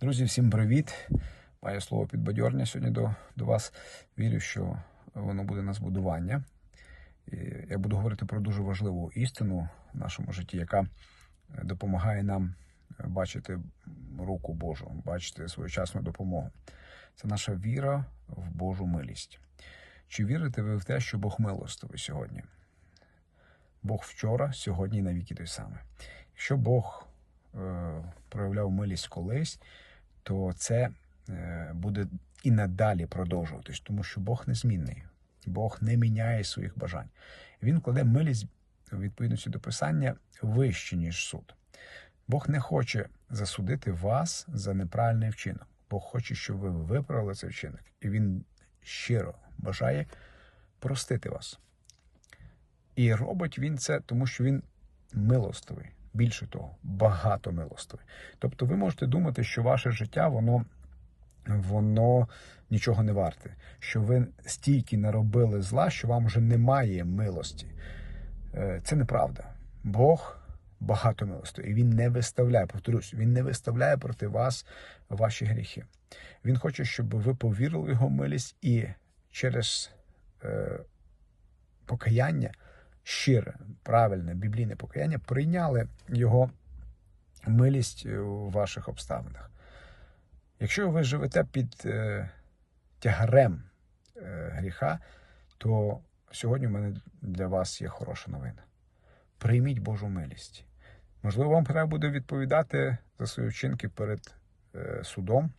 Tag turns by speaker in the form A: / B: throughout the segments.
A: Друзі, всім привіт! Маю слово підбадьорення сьогодні до, до вас. Вірю, що воно буде на збудування. І я буду говорити про дуже важливу істину в нашому житті, яка допомагає нам бачити руку Божу, бачити своєчасну допомогу. Це наша віра в Божу милість. Чи вірите ви в те, що Бог милостивий сьогодні? Бог вчора, сьогодні і навіки той самий. Якщо Бог проявляв милість колись, то це е, буде і надалі продовжуватись, тому що Бог незмінний, Бог не міняє своїх бажань. Він кладе милість у відповідності до писання вище, ніж суд. Бог не хоче засудити вас за неправильний вчинок. Бог хоче, щоб ви виправили цей вчинок, і Він щиро бажає простити вас. І робить він це, тому що він милостивий. Більше того, багато милостивий. Тобто ви можете думати, що ваше життя, воно, воно нічого не варте, що ви стільки наробили зла, що вам вже немає милості. Е, Це неправда. Бог багато милостивий. І він не виставляє, повторюсь, він не виставляє проти вас ваші гріхи. Він хоче, щоб ви повірили в його милість і через е, покаяння щире, правильне біблійне покаяння прийняли його милість у ваших обставинах. Якщо ви живете під е, тягарем е, гріха, то сьогодні в мене для вас є хороша новина. Прийміть Божу милість. Можливо, вам треба буде відповідати за свої вчинки перед е, судом,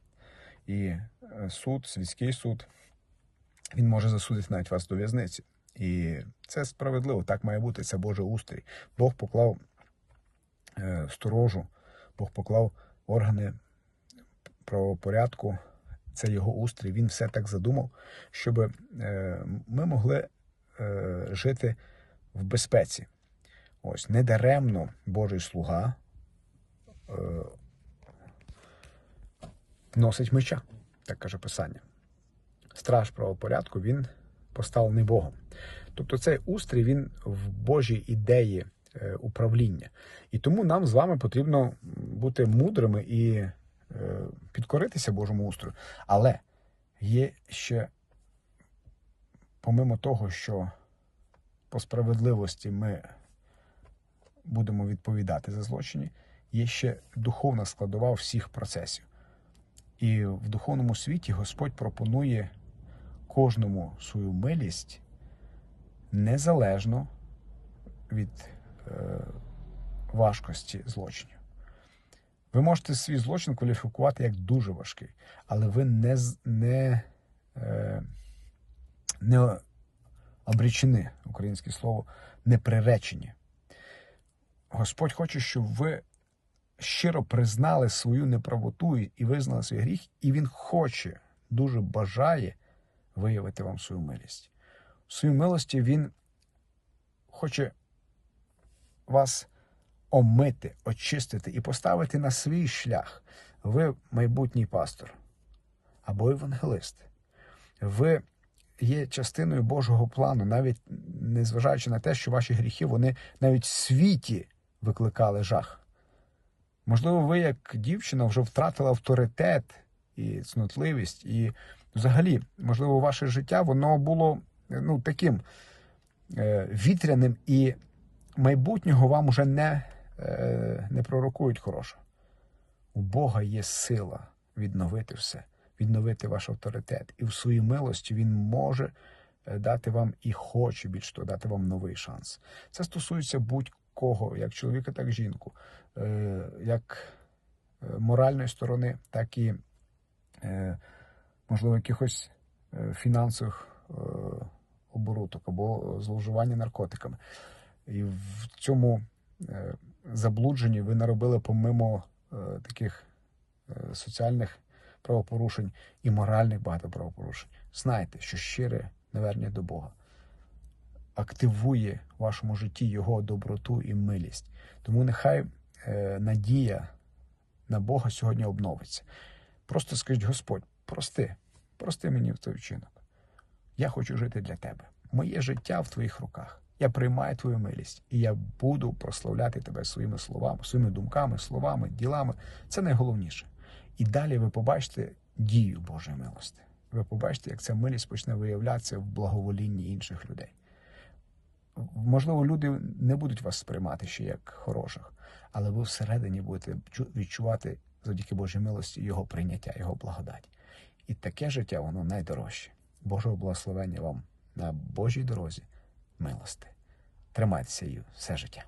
A: і е, суд, світський суд, він може засудити навіть вас до в'язниці. І це справедливо, так має бути. Це Божий устрій. Бог поклав е, сторожу, Бог поклав органи правопорядку. Це його устрій. Він все так задумав, щоб е, ми могли е, жити в безпеці. Ось недаремно Божий слуга носить меча, так каже Писання. Страж правопорядку він поставлений Богом. Тобто цей устрій він в Божій ідеї е, управління. І тому нам з вами потрібно бути мудрими і е, підкоритися Божому устрою. Але є ще, помимо того, що по справедливості ми будемо відповідати за злочини, є ще духовна складова всіх процесів. І в духовному світі Господь пропонує кожному свою милість незалежно від е, важкості злочинів. Ви можете свій злочин кваліфікувати як дуже важкий, але ви не, не, е, не обречені, українське слово, не приречені. Господь хоче, щоб ви щиро признали свою неправоту і визнали свій гріх, і Він хоче, дуже бажає виявити вам свою милість. В своїй милості Він хоче вас омити, очистити і поставити на свій шлях. Ви майбутній пастор або евангелист. Ви є частиною Божого плану, навіть незважаючи на те, що ваші гріхи вони навіть в світі викликали жах. Можливо, ви, як дівчина, вже втратили авторитет і цнотливість, і взагалі, можливо, ваше життя воно було ну, таким е, вітряним, і майбутнього вам уже не, е, не пророкують хорошого. У Бога є сила відновити все, відновити ваш авторитет. І в своїй милості Він може е, дати вам і хоче більш того, дати вам новий шанс. Це стосується будь-кого, як чоловіка, так і жінку, Е, як е, моральної сторони, так і, е, можливо, якихось е, фінансових е, оборудок або зловживання наркотиками. І в цьому е, заблудженні ви наробили помимо таких соціальних правопорушень і моральних багато правопорушень. Знайте, що щире навернення до Бога активує в вашому житті його доброту і милість. Тому нехай надія на Бога сьогодні обновиться. Просто скажіть, Господь, прости, прости мені в той вчинок. Я хочу жити для тебе. Моє життя в твоїх руках. Я приймаю твою милість, і я буду прославляти тебе своїми словами, своїми думками, словами, ділами. Це найголовніше. І далі ви побачите дію Божої милости. Ви побачите, як ця милість почне виявлятися в благоволінні інших людей. Можливо, люди не будуть вас сприймати ще як хороших, але ви всередині будете відчувати завдяки Божій милості його прийняття, його благодать. І таке життя воно найдорожче. Божого благословення вам на Божій дорозі милости. Тримайтеся її все життя.